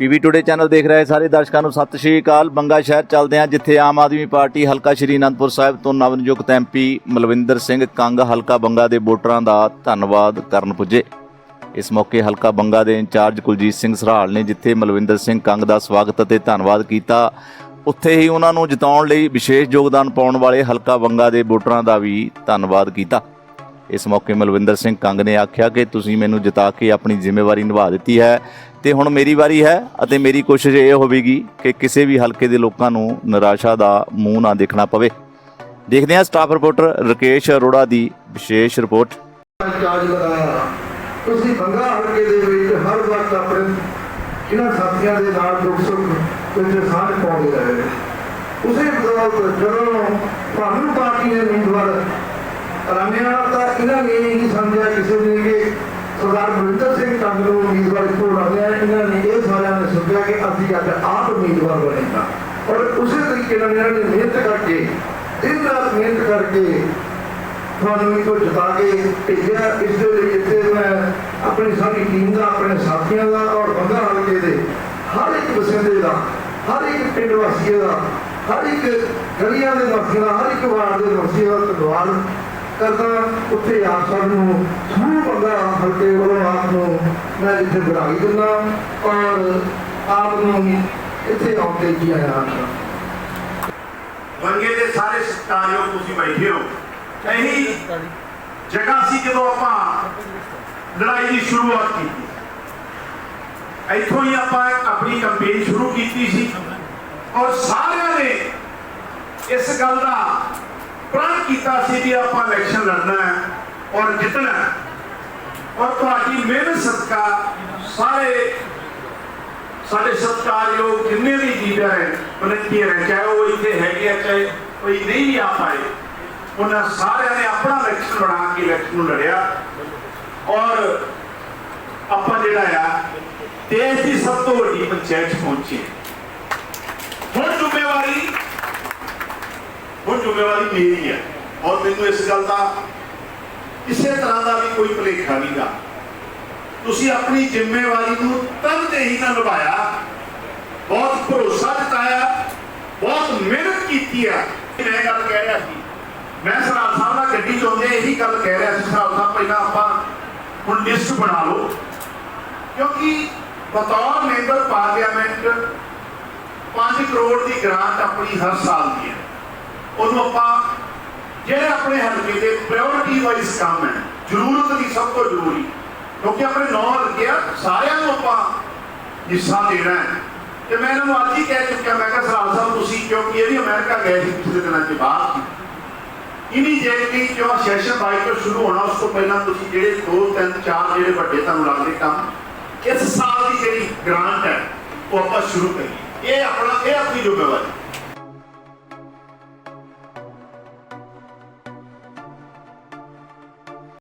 PV today channel ਦੇਖ ਰਹੇ ਸਾਰੇ ਦਰਸ਼ਕਾਂ ਨੂੰ ਸਤਿ ਸ਼੍ਰੀ ਅਕਾਲ। ਬੰਗਾ ਸ਼ਹਿਰ ਚੱਲਦੇ ਹਾਂ, ਜਿੱਥੇ ਆਮ ਆਦਮੀ ਪਾਰਟੀ ਹਲਕਾ ਸ਼੍ਰੀ ਅਨੰਦਪੁਰ ਸਾਹਿਬ ਤੋਂ ਨਵਨਿਯੁਕਤ ਐਮਪੀ ਮਲਵਿੰਦਰ ਸਿੰਘ ਕੰਗ ਹਲਕਾ ਬੰਗਾ ਦੇ ਵੋਟਰਾਂ ਦਾ ਧੰਨਵਾਦ ਕਰਨ ਪੁੱਜੇ। ਇਸ ਮੌਕੇ ਹਲਕਾ ਬੰਗਾ ਦੇ ਇੰਚਾਰਜ ਕੁਲਜੀਤ ਸਿੰਘ ਸਰਾਲ ਨੇ ਜਿੱਥੇ ਮਲਵਿੰਦਰ ਸਿੰਘ ਕੰਗ ਦਾ ਸਵਾਗਤ ਅਤੇ ਧੰਨਵਾਦ ਕੀਤਾ, ਉੱਥੇ ਹੀ ਉਹਨਾਂ ਨੂੰ ਜਿਤਾਉਣ ਲਈ ਵਿਸ਼ੇਸ਼ ਯੋਗਦਾਨ ਪਾਉਣ ਵਾਲੇ ਹਲਕਾ ਬੰਗਾ ਦੇ ਵੋਟਰਾਂ ਦਾ ਵੀ ਧੰਨਵਾਦ ਕੀਤਾ। ਇਸ ਮੌਕੇ ਮਲਵਿੰਦਰ ਸਿੰਘ ਕੰਗ ਨੇ ਆਖਿਆ ਕਿ ਤੁਸੀਂ ਮੈਨੂੰ ਜਿਤਾ ਕੇ ਆਪਣੀ ਜ਼ਿੰਮੇਵਾਰੀ ਨਿਭਾ ਦਿੱਤੀ ਹੈ। ਤੇ ਹੁਣ ਮੇਰੀ ਵਾਰੀ ਹੈ ਅਤੇ ਮੇਰੀ ਕੋਸ਼ਿਸ਼ ਇਹ ਹੋਵੇਗੀ ਕਿ ਕਿਸੇ ਵੀ ਹਲਕੇ ਦੇ ਲੋਕਾਂ ਨੂੰ ਨਿਰਾਸ਼ਾ ਦਾ ਮੂੰਹ ਨਾ ਦੇਖਣਾ ਪਵੇ। ਦੇਖਦੇ ਹਾਂ ਸਟਾਫ ਰਿਪੋਰਟਰ ਰਕੇਸ਼ ਅਰੋੜਾ ਦੀ ਵਿਸ਼ੇਸ਼ ਰਿਪੋਰਟ। ਚਾਰਜ ਲਗਾਇਆ ਤੁਸੀਂ ਬੰਗਾ ਹਲਕੇ ਦੇ ਵਿੱਚ ਹਰ ਵਕਤ ਆਪਣੇ ਇਹਨਾਂ ਸਾਥੀਆਂ ਦੇ ਨਾਲ ਦੁੱਖ ਸੁੱਖ ਵਿੱਚ ਸਾਥ ਪਾਉਂਦੇ ਰਹੇ। ਉਸੇ ਬਦੌਲਤ ਜਦੋਂ ਤੁਹਾਨੂੰ ਪਾਰਟੀ ਨੇ ਉਮੀਦਵਾਰ ਰਾਮਿਆ ਤਾਂ ਇਹਨਾਂ ਨੇ ਇਹ ਨਹੀਂ ਸਮਝਿਆ ਕਿਸੇ ਨੇ ਕਿ ਸਰਦਾਰ ਬਲਵਿੰਦਰ ਸਿੰਘ ਕੰਗ ਨੂੰ ਉਮੀਦਵਾਰ ਕੋਲ ਆਉਂਦੇ ਇਹਨਾਂ ਨੇ ਇਹ ਸਾਰਿਆਂ ਨੇ ਸੋਚਿਆ ਕਿ ਅਸੀਂ ਅੱਜ ਆਪ ਉਮੀਦਵਾਰ ਬਣੇਗਾ। ਔਰ ਉਸੇ ਤਰੀਕੇ ਨਾਲ ਇਹਨਾਂ ਨੇ ਮਿਹਨਤ ਕਰਕੇ, ਦਿਨ ਰਾਤ ਮਿਹਨਤ ਕਰਕੇ ਤੁਹਾਨੂੰ ਇਹ ਜਿਤਾ ਕੇ ਭੇਜਿਆ। ਇਸ ਦੇ ਲਈ ਇੱਥੇ ਮੈਂ ਆਪਣੀ ਸਾਰੀ ਟੀਮ ਦਾ, ਆਪਣੇ ਸਾਥੀਆਂ ਦਾ ਔਰ ਬੰਦਾ ਹਲਕੇ ਦੇ, ਹਰ ਇੱਕ ਵਸਿੰਦੇ ਦਾ, ਹਰ ਇੱਕ ਪਿੰਡ ਵਾਸੀਏ ਦਾ, ਹਰ ਇੱਕ ਗਲੀਆਂ ਦੇ ਵਾਸੀਆਂ ਦਾ, ਹਰ ਇੱਕ ਵਾਰਡ ਦੇ ਵਾਸੀਆਂ ਦਾ ਧੰਨਵਾਦ। ਕਰਦਾ, ਉੱਥੇ ਆਪ ਸਭ ਨੂੰ ਸਮੂਹ ਬੰਦਾ ਹਲਕੇ ਵੱਲੋਂ ਆਪ ਨੂੰ ਮੈਂ ਇੱਥੇ ਵਧਾਈ ਦਿੰਦਾ, ਔਰ ਆਪ ਨੂੰ ਇੱਥੇ ਆਉਣ ਤੇ ਕੀ ਆਇਆ ਬੰਗੇ ਦੇ ਸਾਰੇ ਸਤਿਕਾਰਯੋਗ ਤੁਸੀਂ ਬੈਠੇ ਹੋ। ਇਹੀ ਜਗ੍ਹਾ ਸੀ ਜਦੋਂ ਆਪਾਂ ਲੜਾਈ ਦੀ ਸ਼ੁਰੂਆਤ ਕੀਤੀ। ਇੱਥੋਂ ਹੀ ਆਪਾਂ ਆਪਣੀ ਕੰਪੇਨ ਸ਼ੁਰੂ ਕੀਤੀ ਸੀ। ਔਰ ਸਾਰਿਆਂ ਨੇ ਇਸ ਗੱਲ ਦਾ ਪ੍ਰਣ ਕੀਤਾ ਸੀ ਕਿ ਆਪਾਂ ਇਲੈਕਸ਼ਨ ਲੜਨਾ ਹੈ ਔਰ ਜਿੱਤਣਾ ਹੈ। ਔਰ ਤੁਹਾਡੀ ਮਿਹਨਤ ਸਦਕਾ ਸਾਰੇ ਸਾਡੇ ਸਤਿਕਾਰਯੋਗ ਜਿੰਨੇ ਵੀ ਲੀਡਰ ਹੈ ਵਲੰਟੀਅਰ ਹੈ ਚਾਹੇ ਉਹ ਇੱਥੇ ਹੈਗੇ ਆ, ਚਾਹੇ ਕੋਈ ਨਹੀਂ ਵੀ ਆ ਪਾਏ, ਉਹਨਾਂ ਸਾਰਿਆਂ ਨੇ ਆਪਣਾ ਇਲੈਕਸ਼ਨ ਬਣਾ ਕੇ ਇਲੈਕਸ਼ਨ ਨੂੰ ਲੜਿਆ। ਔਰ ਆਪਾਂ ਜਿਹੜਾ ਆ, ਦੇਸ਼ ਦੀ ਸਭ ਤੋਂ ਵੱਡੀ ਪੰਚਾਇਤ 'ਚ ਪਹੁੰਚੇ ਹੁਣ ਜ਼ਿੰਮੇਵਾਰੀ ਜ਼ਿੰਮੇਵਾਰੀ ਮੇਰੀ ਹੈ। ਔਰ ਮੈਨੂੰ ਇਸ ਗੱਲ ਦਾ ਕਿਸੇ ਤਰ੍ਹਾਂ ਦਾ ਵੀ ਕੋਈ ਭੁਲੇਖਾ ਨਹੀਂ ਤੁਸੀਂ ਆਪਣੀ ਜ਼ਿੰਮੇਵਾਰੀ ਨੂੰ ਤਨਦੇਹੀ ਨਾਲ ਨਿਭਾਇਆ ਬਹੁਤ ਭਰੋਸਾ ਜਤਾਇਆ। ਬਹੁਤ ਮਿਹਨਤ ਕੀਤੀ ਆ। ਮੈਂ ਗੱਲ ਕਹਿ ਰਿਹਾ ਸੀ। ਮੈਂ ਸਰਾਲ ਸਾਹਿਬ ਨਾਲ ਗੱਡੀ ਚ ਆਉਂਦੇ ਇਹੀ ਗੱਲ ਕਹਿ ਰਿਹਾ ਸੀ। ਸਰਾਲ ਸਾਹਿਬ, ਪਹਿਲਾਂ ਆਪਾਂ ਹੁਣ ਲਿਸਟ ਬਣਾ ਲਓ। ਕਿਉਂਕਿ ਬਤੌਰ ਮੈਂਬਰ ਪਾਰਲੀਮੈਂਟ 5 ਕਰੋੜ ਦੀ ਗ੍ਰਾਂਟ ਆਪਣੀ ਹਰ ਸਾਲ ਦੀ ਹੈ। ਉਹਨੂੰ ਆਪਾਂ ਜਿਹੜੇ ਆਪਣੇ ਹਲਕੇ ਦੇ ਪ੍ਰਾਇੋਰਟੀ ਵਾਈਜ਼ ਕੰਮ ਹੈ, ਜ਼ਰੂਰਤ ਦੀ ਸਭ ਤੋਂ ਜ਼ਰੂਰੀ, ਕਿਉਂਕਿ ਆਪਣੇ ਨੌ ਹਲਕੇ ਸਾਰਿਆਂ ਨੂੰ ਆਪਾਂ ਹਿੱਸਾ ਦੇਣਾ ਹੈ। ਤੇ ਮੈਂ ਇਹਨਾਂ ਨੂੰ ਅੱਜ ਹੀ ਕਹਿ ਚੁੱਕਿਆ, ਮੈਂ ਕਿਹਾ ਸਰਾਲ ਸਾਹਿਬ, ਤੁਸੀਂ ਕਿਉਂਕਿ ਇਹ ਵੀ ਅਮਰੀਕਾ ਗਏ ਸੀ ਪਿਛਲੇ ਦਿਨਾਂ ਦੇ ਬਾਅਦ। ਇਮੀਡੀਏਟਲੀ ਜੋ ਸੈਸ਼ਨ ਬਾਈ ਤੋਂ ਸ਼ੁਰੂ ਹੋਣਾ, ਉਸ ਤੋਂ ਪਹਿਲਾਂ ਤੁਸੀਂ ਜਿਹੜੇ ਦੋ, ਤਿੰਨ, ਚਾਰ ਜਿਹੜੇ ਵੱਡੇ ਤੁਹਾਨੂੰ ਲੱਗਦੇ ਕੰਮ, ਇਸ ਸਾਲ ਦੀ ਜਿਹੜੀ ਗ੍ਰਾਂਟ ਹੈ, ਉਹ ਆਪਾਂ ਸ਼ੁਰੂ ਕਰੀਏ। ਇਹ ਆਪਣਾ, ਇਹ ਆਪਣੀ ਜ਼ਿੰਮੇਵਾਰੀ।